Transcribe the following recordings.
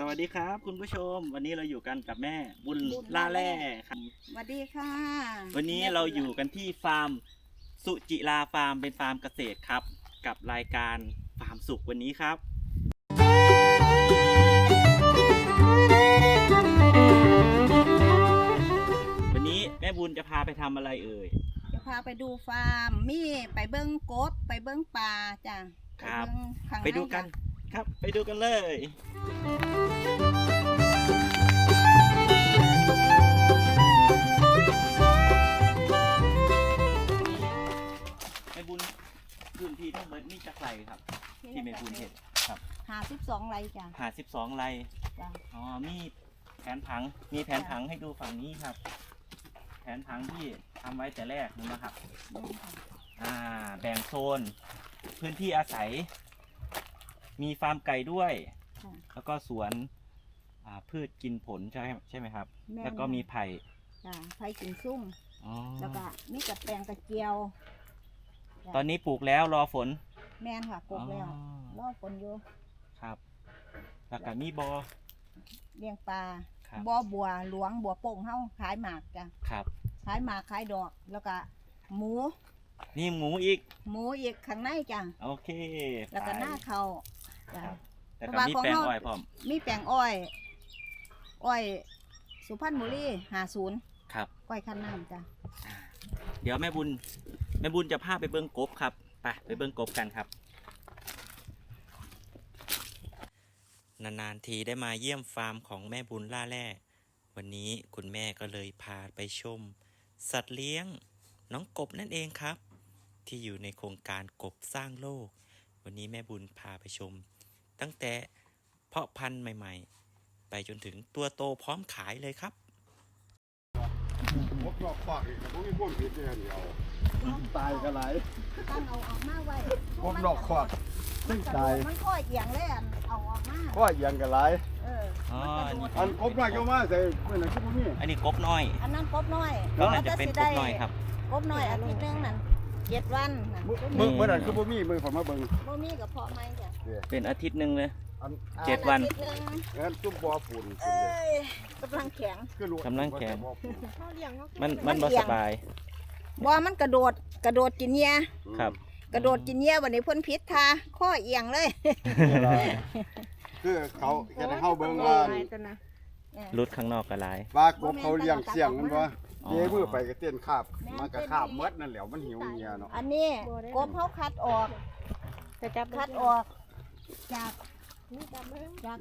สวัสดีครับ คุณผู้ชม วันนี้เราอยู่กันกับแม่บุญบุญล่าล่าแร่แร่ครับสวัสดีค่ะ วันนี้เราอยู่กันที่ฟาร์มสุจิราฟาร์มเป็นฟาร์มเกษตรครับ กับรายการฟาร์มสุขวันนี้ครับ วันนี้แม่บุญจะพาไปทำอะไรเอ่ยจะพาไปดูฟาร์มมีไปเบิ้งกบไปเบิ้งปลาจ้ะครับ ไปเงข้างในไปดูกันจ้ะ ครับ ไปดูกันเลยแม่บุญพื้นที่ทั้งหมดนี่จะไกลครับ ที่แม่บุญเห็นครับหาสิบสองไรจ้ะหาสิบสองไร่จ้ะอ๋อมีแผนผังมีแผนผังให้ดูฝั่งนี้ครับ แผนผังที่ทำไว้แต่แรกนะครับนี่ค่ะอ่าแบ่งโซน พื้นที่อาศัย มีฟาร์มไก่ด้วย ค่ะ แล้วก็สวนอ่าพืชกินผลใช่ใช่ไหมครับม่น แล้วก็มีไผ่จ้ะไผ่กินซุ่มอ๋อแล้วก็มีกับแปลงตะเกียวจ้ะตอนนี้ปลูกแล้วรอฝนแม่นค่ะปลูกแล้วอ๋อรอฝนอยู่ครับ แล้วก็มีบอเลี้ยงปลาครับบ่อบัวหลวงบัวโป่งเฮาขายหมากจ้ะครับ ขายหมากขายดอก แล้วก็หมู นี่หมูอีก หมูอีกข้างในจ้ะโอเคแล้วก็ไปหน้าเขา จ้ะ ครับ แล้วเพก็ราะว่ามีของแปลงเราอ้อยพร้อมมีแปลงอ้อย อ้อย สุพรรณบุรีหาศูนย์ครับ ก้อยขั้นน้ำจ้ะ เดี๋ยวแม่บุญแม่บุญจะพาไปเบิ้งกบครับไปไปเบิ้งกบกันครับ นานๆทีได้มาเยี่ยมฟาร์มของแม่บุญล่าแร่วันนี้คุณแม่ก็เลยพาไปชม สัตว์เลี้ยงน้องกบนั่นเองครับ ที่อยู่ในโครงการกบสร้างโลก วันนี้แม่บุญพาไปชม ตั้งแต่เพาะพันธุ์ใหม่ ๆ ไปจนถึงตัวโตพร้อมขายเลยครับพวกดอกฝากอีกแต่พวกนี้พวกผิดเนี่ยเดียวตายกันหลายตั้งเอาออกมาไว้พวกดอกขวดมันกระโดตายดมันค่อยเอียงเลยอันเอาออกมาก็ยังกันหลายเอออ๋อมันกระโดดอันครบหน้าเกี่ยวมาใส่เมื่อไหร่ที่พวกนี้อันนี้กบน้อย อันนั้นกบน้อยก็น่าจะเป็นกบน้อยครับกบน้อยอาทิตย์หนึงนั่นเจ็ดวันน่ะมือมือเมื่อไหร่คือพวกนี้มือผมมาเบิ่งบ่มีกับพอไหมจ้ะ เป็นอาทิตย์หนึ่งเลยอันเจ็ดวันอาทิตย์หนึ่งงั้นจุ่มบ่อฝุ่นเอ้ยกำลังแข็ง คือรู้กำลังแข็ง บ่อฝุ่นมันมัมันนบ่เอียสงบาย บ่มันกระโดดกระโดดกินเหยื่อครับ กระโดดกินเหยื่อวันนี้เพ่นพิษทาข้อเอียงเลยคือเขาจะให้เฮาเบิ่งว่ารุดข้างนอกก็หลาย ว่ากบเขาเลี้ยงเสี่ยงมันบ่อ๋อเย้มือไปก็เต้นคาบ มันก็คาบหมดนั่นแหละมันหิวเงียเนาะอันนี้กบเขาคัดออกคัดออก จากจาก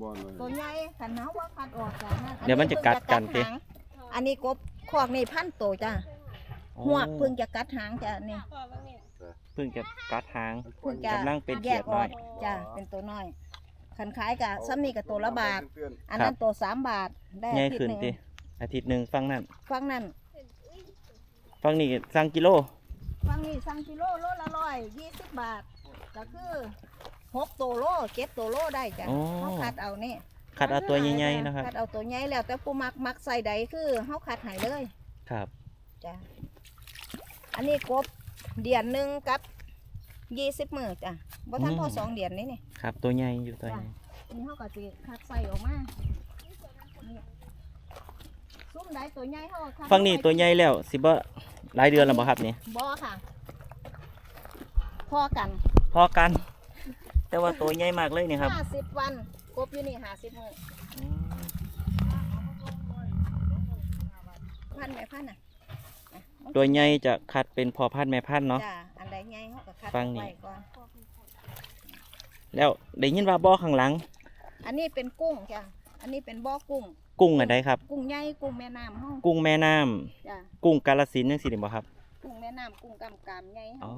บ่เลยตัวใหญ่ขันเขาว่าคัดออกจากนั่นอัเดี๋ยวมันจะกัดกันสิเพิ่งจะหางอันนี้กบคอกนี่พันตัวจ้ะหัวกเพิ่งจะกัดหางจ้ะนี่เพิ่งจะกัดหาง เพิ่งจะกำลังเป็นแยเขียกดอน้ออกยจ้ะเป็นตัวน้อยขันขายกับซ้ำนี่กับตัวละบาท อันนั้นตัวสามบาทได้ใหญ่อาทิตขึ้นย์หนึ่งติอาทิตย์หนึ่งฟังนั่นฟังนั่นฟังนี่สั่งกิโล ฟังนี่สั่งกิโลโลละร้อยยี่สิบบาทก็คือ หกตัวโลเจ็ดตัวโลได้จ้ะโอ้ เขาคัดเอานี่คัดเอาตัวใหญ่ๆนะครับ คัดเอาตัวใหญ่แล้วแต่ผู้มักมักใส่ใดคือเขาคัดใหายเลยครับ จ้ะอันนี้กบเดือนหนึ่งกับยี่สิบมือจ้ะบ่ทันพอสองเดือนนี่นี่ ครับตัวใหญ่อยู่ตัวจ้ะใหญ่ นี่เขาก็สิคัดใส่ออกมานี่ซุ้มใดตัวใหญ่เขาก็คัดฟังนี่ตัวใหญ่แล้วสิบ่หลายเดือนแล้วบ่ครับนี่บ่ค่ะ พอกัน พอกัน แต่ว่าตัวใหญ่มากเลยนี่ครับห้าสิบวันกบอยู่นี่ห้าสิบมืออืมพันไหมพันอะอะตัวใหญ่จะคัดเป็นพอพันธุ์แม่พันธุ์เนาะ จ้ะอันใดใหญ่เขาก็คัดฟังนี่ ไว้ก่อน แล้วได้ยินว่าบ่อข้างหลัง อันนี้เป็นกุ้งจ้ะอันนี้เป็นบ่อกุ้ง กุ้งอันใดครับ กุ้งใหญ่กุ้งแม่น้ำเฮากุ้งแม่น้ำจ้ะกุ้งกาลสินธุ์จังซี่นี่บ่ครับ กุ้งแม่น้ำกุ้งกำกามใหญ่อ๋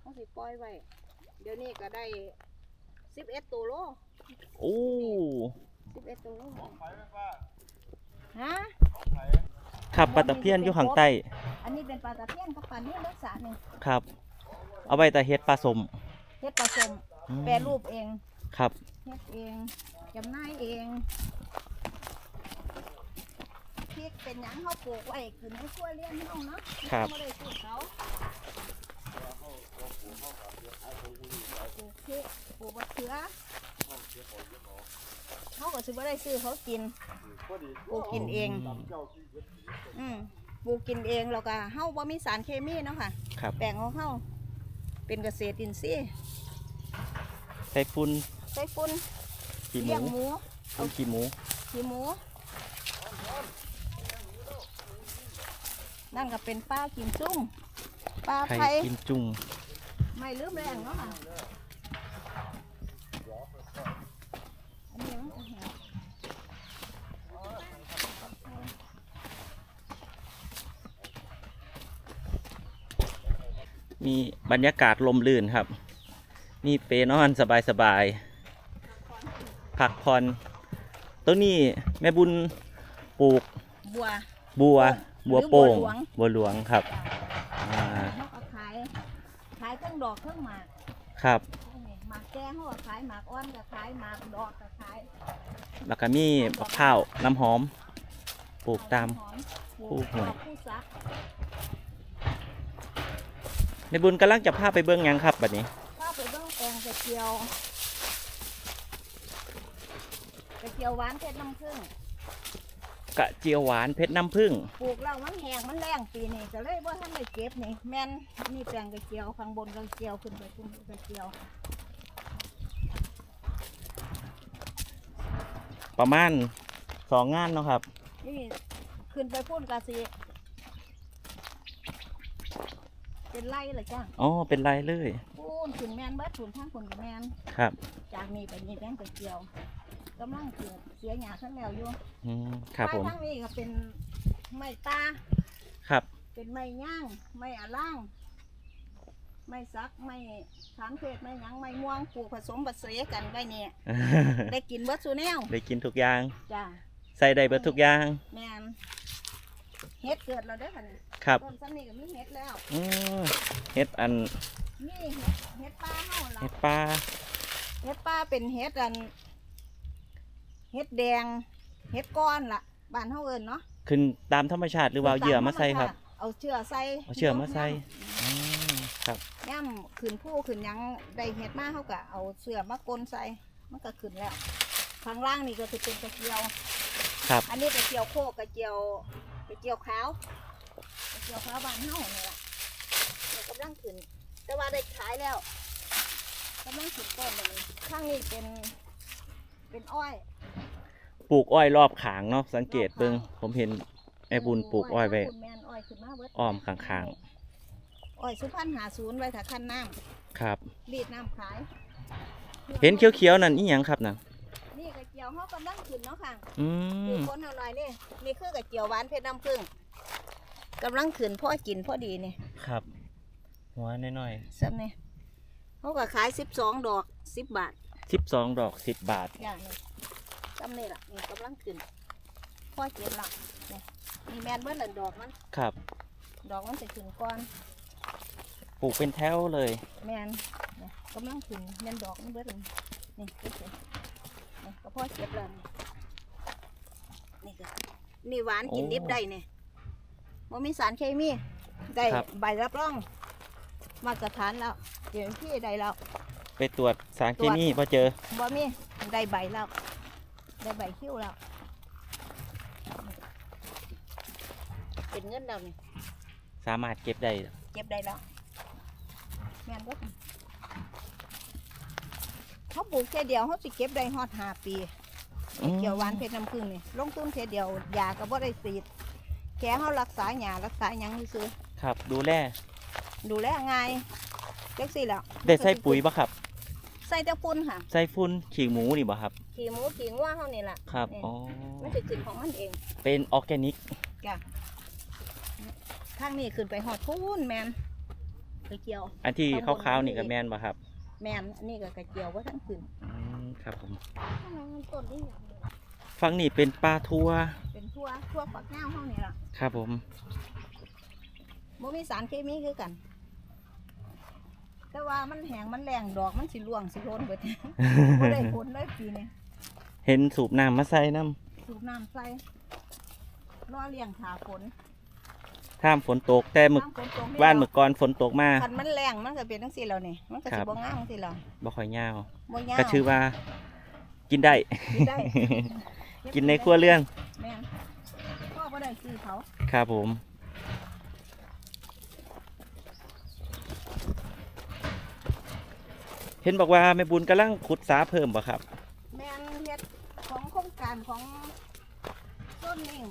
เฮาอ นี่เขาสิปล่อยไว้เดี๋ยวนี้ก็ได้สิบเอ็ดตัวโลโอ้สิบเอ็ดตัวโลฮะครับปลาตะเพียนอยู่ข้างใต้ อันนี้เป็นปลาตะเพียนกับปลาเนื้อเล็กสาหนึ่งครับ เอาไว้แต่เฮ็ดปลาสมเฮ็ดปลาสมอืมแปรรูปเอง ครับเฮ็ดเองจำหน่ายเองพริกเป็นหยังเขาปลูกไว้ขึ้นให้ครัวเลี้ยงเฮาเนาะครับไม่ได้ซื้อเขา ปลูกพริกปลูกมะเขือเขาก็สิบ่ได้ซื้อเขากินพอดีปลูกกินเองตำเจ้าที่เฮ็ดอืมปลูกกินเองแล้วก็เฮาบ่มีสารเคมีเนาะค่ะครับแปลงของเฮาเป็นเกษตรอินทรีย์ใส่ฝุ่นใส่ฝุ่นขี้หเลี้มูยงหมูฝุ่นขี้หมู ขี้หมู นั่นก็เป็นปลากินจุ้ง ปลาไข่ไผ่กินจุ่มไม่ลืมแรงเนาะค่ะอันนี้มันก็แห้งมีบรรยากาศลมลื่นครับนี่เปนอนสบายสบายๆพักผ่อนตัวนี้แม่บุญปลูกบัว บัวหรือบัวโป่งบัวหลวง บัวหลวงครับ จ้ะ อ่า เขาก็ขายขายเครื่อง ดอกเครื่องหมากครับ หมากแก้เขาก็ขายหมากอ้อนก็ขายหมากดอกก็ขายแล้วก็มีมะพร้าวน้ำหอม ปลูกตาม หอมปผู้ลูกห่วย ผู้ซักแม่บุญกำลังจะพาไปเบิ้งหยังครับบัดนี้ถ้าไปเบิ่งแปลงกระเจียวกระเจียวหวานเพชรน้ำผึ้ง กระเจียวหวานเพชรน้ำผึ้งปลูกแล้วมันแห้งมันแรงปีนี้ก็เลยว่าท่านได้เก็บนี่แม่นนี่แปลงกระเจียวข้างบนกระเจียวขึ้นไปขึ้นไปกระเจียว ประมาณสองงานเนาะครับ นี่ขึ้นไปพุ่นกะสิเป็นไร่เลยจ้ะอ๋อเป็นไรเลยพุ่นขึ้นแมนเบิดพุ่นทางพุ่นกับแมนครับ จากนี้ไปนี่แปลงกระเจียว กำลังเกิดเสียหยาทั้งแล้วอยู่อืมครับผมทางนี้ก็เป็นไม้ตาครับ เป็นไม้ย่างไม้อะล่างไม้ซักไม้ขามเทศไม้หยังไม้ม่วงปลูกผสมผสานกันไว้เนี่ยได้กินเบิดสูแนวได้กินทุกอย่าง จ้าใส่ได้เบิดทุกอย่าง แมนเฮ็ดเกิดเราได้อค่ะนี่ครับ ต้นซ้ำนี่ก็มีเฮ็ดแล้วอืมเฮ็ดอันนี่เฮ็ดเฮ็ดป้าเฮาล่ะเฮ็ดปลา เฮ็ดป้าเป็นเฮ็ดอัน เฮ็ดแดงเฮ็ดก้อนล่ะบ้านเฮาเอิ้นเนาะขึ้นตามธรรมชาติหรือว่าเอาเหยื่อมาใส่ครับ เอาเชือใส่เอาเชือกมาใส่อืมครับ ย่ำขึ้นผู้ขึ้นหยังได้เฮ็ดมาเฮาก็เอาเชือกมากลใส่มันก็ขึ้นแล้วข้างล่างนี่ก็คือเป็นกระเจียวครับ อันนี้กระเจียวโคกกระเจียวกระเจียวขาวกระเจียวขาวบ้านเฮานี่ล่ะเดี๋ยวกำลังขึ้น แต่ว่าได้ขายแล้วกำลังขึ้นต้นเลยข้างนี้เป็นเป็นอ้อย ปลูกอ้อยรอบขางเนาะสังเกตเบิ่งผมเห็นแม่บุญปลูกอ้อยไว้คุณแม่นอ้อยขึ้นมาเบิดอ้อมข้างอ้อยสุพรรณหาศูนย์ไว้ถ้าคันน้ครับำรีดน้ำขายเห็นเขียวๆนั่นอีหยังครับน่ะนี่กระเจียวเขากำลังขึ้นเนาะค่ะอืคือมคนเอาหน่อยนี่นี่คือกระเจียวหวานเพชรน้ำผึ้งกำลังขึ้นพ่อกินพ่อดีนี่ครับ หัวน้อยซ้ำนี่เขาก็ขายสิบสองดอกสิบบาทๆสิบสองดอกสิบบาท อย่างนี้ ซ้ำนี่ล่ะนี่กำลังขึ้นพ่อเก็บละนี่นี่แมนเบิ้ลดอกมัน ครับ ดอกมันจะขึ้นก่อน ปลูกเป็นแถวเลย แมนนี่กำลังขึ้นแมนดอกมันเบิ้ลนี่ก็เก็บนี่ก็พ่อเก็บแล้วนี่นี่ก็นี่หวานกินดิบได้เนี่ยบ่มีสารเคมี ได้ใบรับรอง มาตรฐานแล้วเดี๋ยวพี่ได้แล้ว ไปตรวจสารเคมีพอเจอบ่มีได้ใบแล้ว ได้ใบคิ้วแล้ว เป็นเงินแล้วนี่สามารถเก็บได้เก็บได้แล้วแม่นบ่เขาปลูกแค่เดียวเขาสิเก็บได้ฮอดห้าปีอืมเกี่ยวหวานเพชรน้ำผึ้งนี่ลงทุนแค่เดียวยาก็บ่ได้สีดแค่เขารักษาหยารักษาหยังซื้อครับ ดูแลๆดูแลง่ายจังซี่แหล้วได้ใส่ปุ๋ยปะครับ ใส่แต่ปุ่นค่ะ ใส่ฝุ่นขี้หมูนี่บ่ครับ ขี่หมูขี่งัวเฮานี่ล่ะครับนี่อ๋อ มันสิขึ้นของมันเองเป็นออร์แกนิก จ้ะข้างนี้ขึ้นไปหอดพูนแมนกระเจียว อันที่ข้างบนขาวๆนี่นี่ก็แมนบ่ครับแมนอันนี้ก็กระเจียวว่าทั้งขึ้นอืมครับผมทำไมมันต้นนี่อย่างนี้ฝั่งนี้เป็นปลาทัวเป็นทั่วทั่วฝักเงาเฮานี่ล่ะครับผม บ่มีสารเคมีคือกัน แต่ว่ามันแห้งมันแรงดอกมันสิร่วงสิโลนเบิด บ่ได้ผลเลยปีนี้ เห็นสูบน้ำมาใส่น้สูบน้ำใส่รอเลี้ยงถาฝนำท่ามฝนตกแต่มึกน้ำฝนตกบ้านเมื่อก่อนฝนตกมาคันมันแรงมันก็เป็นจังซี่แล้วนี่มันก็คสิรับบ่งามจังซี่แล้วบ่ค่อยยาว บ่ยาวก็ชื่อว่า กินได้ กินได้ กินในครัวเรือนแม่นพ่อก็ได้ซื้อเขาครับผม เห็นบอกว่าแม่บุญกำลังขุดสาเพิ่มบ่ครับ แม่นเฮ็ดของโครง การของต้นนิ่ง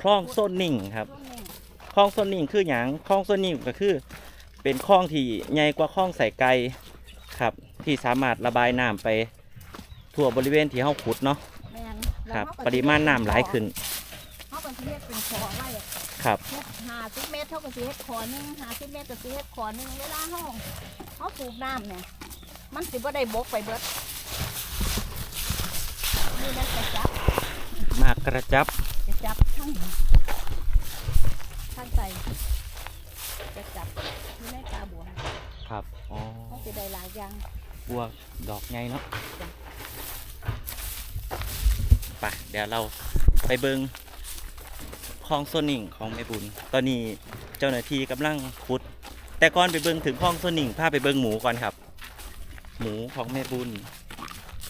คลองโซนนิ่งครับต้นนิ่งคลองโซนนิ่งคืออย่างคลองโซนนิ่งก็คือ เป็นคลองที่ใหญ่กว่าคลองใส่ไก่ครับ ที่สามารถระบายน้ำไปทั่วบริเวณที่เฮาขุดเนาะแม่นครับแล้วเขปก็สิริมาณน้ำหลายขึ้นเฮาก็สิเฮ็ดเป็นคอไว้ครับเฮ็ด50เมตรเท่ากับสิเฮ็ดคอหนึง50เมตรก็สิเฮ็ดคอหนึงเวลาเฮาเฮาสูบน้ำเนี่ยมันสิบ่ได้บกไปเบิด มันจะจับมากกระจับจะจับทั้งทั้งใส่จะจับอยู่ในตาบัวครับอ๋อเฮาสิได้หลายอย่างบัวดอกใหญ่เนาะไปเดี๋ยวเราไปเบิงคลองโซนิ่งของแม่บุญ ตอนนี้เจ้าหน้าที่กำลังขุด แต่ก่อนไปเบิงถึงคลองโซนิ่งพาไปเบิงหมูก่อนครับ หมูของแม่บุญ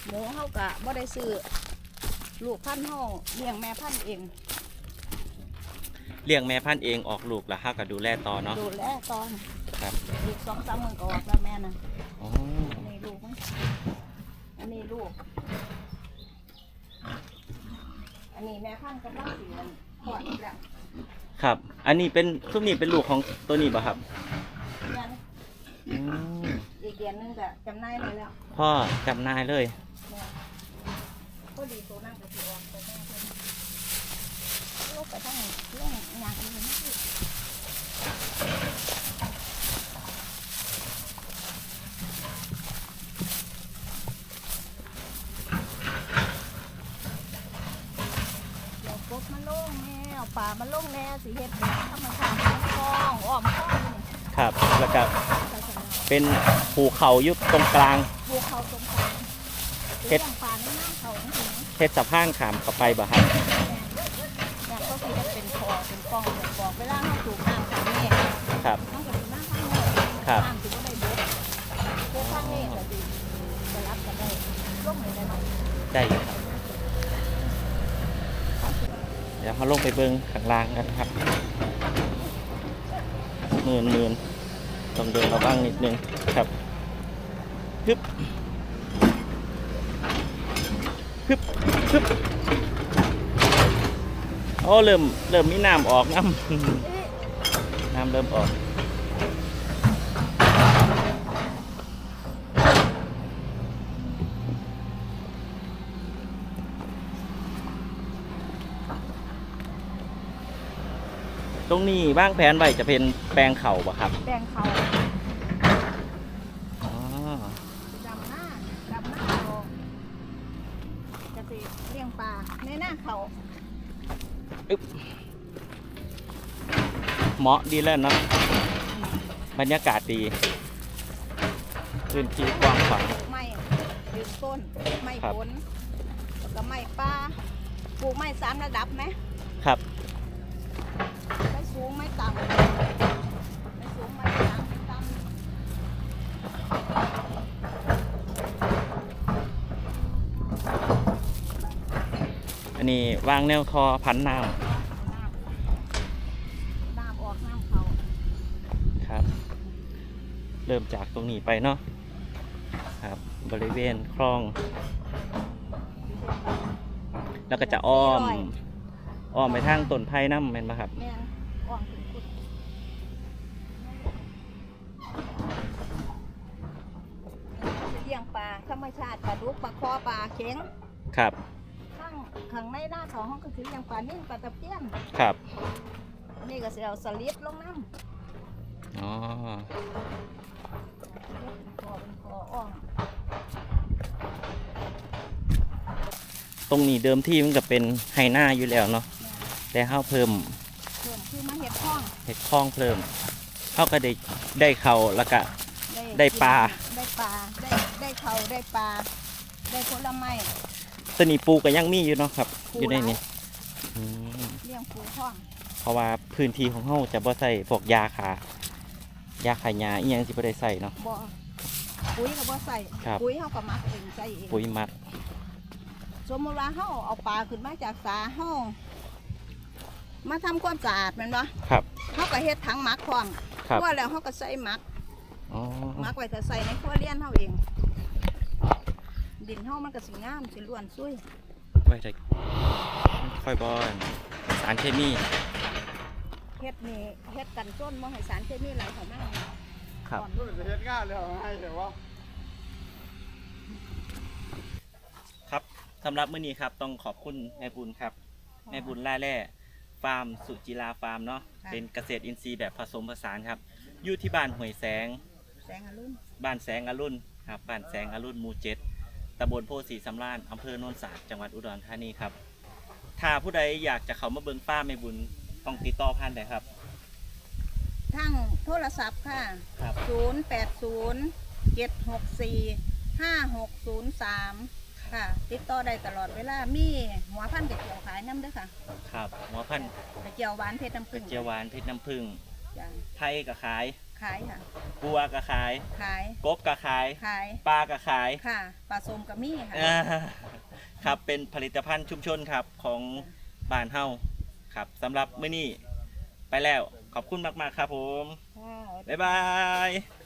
หมูเฮากะบ่ได้ซื้อ ลูกพันธุ์เฮาเลี้ยงแม่พันธุ์เอง เลี้ยงแม่พันธุ์เองออกลูกแล้วห้าก็ดูแลต่อเนาะ ดูแลตอนครับ ลูกสองสามมื้อก็ออกแล้วแม่น่ะอ๋ออันนี้ลูกมันอันนี้ลูก อันนี้แม่พันธุ์กำลังสิเรียนคลอดอีกแล้วครับ อันนี้เป็นซุ้มนี้เป็นลูกของตัวนี้ป่ะครับงั้นอืมอีกเดือนหนึงก็จำหน่ายได้แล้ว พ่อจำนายเลยแม่ ก็ดีตัวนั่งก็สิออกไปแม่เพิ่นลูกไปทั้งเรื่องอย่างอื่นไม่คือเดี๋ยวกบมาลงแน่เอาป่ามาลงแน่สิเฮ็ดแบบธรรมชาติของคลองอ้อมคลองครับแล้วก็เป็นภูเขาอยุบตรงกลางภูเขาตรงกลางเฮ็เฮ็ด เทศสะพานขามเข้าไปบ่ครับๆเนี่ยก็คือจะเป็นคอเป็นกล้องเป็นกองเวลาเราสูบน้ำทางนี้ครับต้องสูบน้ำทางนี้ครับน้ำถือว่าได้เยอะพวกข้างนี้ก็ดีจะรับกันได้ร่วมเลยได้ไหมได้ครับเดี๋ยวเขาลงไปเบิงข้างล่างกันครับหมื่นหมื่นต้องเดินระวังนิดนึงครับฮึบ ฮึบฮึบโอ้เริ่มเริ่มมีน้ำออกน้ำน้ำเริ่มออกตรงนี้บ้างแผนไว้จะเป็นแปลงเข่าบ่ครับแบ่งเขา อ๋อ ดำหน้าดำหน้าเขาจะสิเลี้ยงปลาใน หน้าเขาเหมาะดีแล้วเนาะบรรยากาศดีพื้นที่กว้างขวางไม้ยืนต้น ไม้ครับผลแล้วก็ไม้ปลาปลูกไม้สามระดับไหมครับไม่สูงไม่ต่ำไม่สูงไม่ต่ำไม่ต่ำ นนี้วางแนวทอพันน้น้ำน้ำออกน้ำเขาำครับ เริ่มจากตรงนี้ไปเนาะครับ บริเวณคลอง แล้วก็จะอ้อม อ้อมไปทางต้นไผ่น้ำแม่นปะครับ แม่นอ่อนถึงขุดเลี้ยงปลาธรรมชาติปลาดุกปลาคอปลาเข็งครับ ข้างข้างในหน้าเขาห้องก็คือเลี้ยงปลานิ่นปลาตะเพียนครับ นี่ก็สิเอาสลิดลงน้ำอ๋อคอเป็นคออ่องตรงนี้เดิมที่มันก็เป็นไฮนาอยู่แล้วเนาะ แต่เฮาเพิ่มเพิ่มคือมาเห็ดห้องเห็ดคลองเพิ่มเฮาก็ได้ได้เขาแล้วก็ ได้ปลา ได้ปลาได้ได้เขาได้ปลาได้ผลไม้ ตัวนี้ปูก็ยังมีอยู่เนาะครับ ปูอยู่ในหลายนี้อืมเลี้ยงปูห้องเพราะว่าพื้นที่ของเฮาจะบ่ใส่พวกยาคายาขายยาอีหยังสิบ่ได้ใส่เนาะ บ่ปุ๋ยก็บ่ใส่ครับ ปุ๋ยเฮาก็มักเองใส่เองปุ๋ยหมักสมมติว่าเฮาเอาปลาขึ้นมาจากสาเฮามาทำความสะอาดแมันบ่ครับ เฮาก็เฮ็ดถังหมักพร้อมครับคั่วแล้วเฮาก็ใส่หมักอ๋อหมักไว้ถ้าใส่ในครัวเรือนเฮาเอง ดินเฮามันก็สิงามสิล้วนซุยไว้ใจค่อยบอนสารเคมีเฮ็ดนี่เฮ็ดกันต้นบ่ให้สารเคมีไหลเข้ามาครับก่อนเพื่อนจะเฮ็ดงานแล้วให้แต่ว่าครับสำหรับมื้อนี้ครับต้องขอบคุณแม่บุญครับแม่บุญล่าแร่ฟาร์มสุจิราฟาร์มเนาะค่ะเป็นเกษตรอินทรีย์แบบผสมผสานครับอยู่ที่บ้านห้วยแสงแสงอรุณบ้านแสงอรุณครับบ้านแสงอรุณหมู่เจ็ด ตำบลโพสีสำราญอำเภอโนนสาดจังหวัดอุดรธานีครับ ถ้าผู้ใดอยากจะเข้ามาเบิ่งฟ้าร์มแม่บุญต้องติดต่อผ่านได้ครับ ทั้งโทรศัพท์ค่ะ ครับ 0807645603 ค่ะ ติดต่อได้ตลอดเวลา มีหัวพันธุ์กระเจียวขายน้ำเด้วยค่ะครับหัวพันธุ์กระเจียวหวานเพชรน้ำผึ้ง เจียวหวานเพชรน้ำผึ้ง จ้ะไทยก็ขายขายค่ะ บัวก็ขาย ขาย กบก็ขาย ขาย ปลาก็ขาย ค่ะปลาส้มกับมี่ค่ะ อ่าครับเป็นผลิตภัณฑ์ชุมชนครับของบ้านเฮาครับสำหรับมื้อนี้ไปแล้วขอบคุณมาก ๆ ครับผมค่ะบ๊ายบาย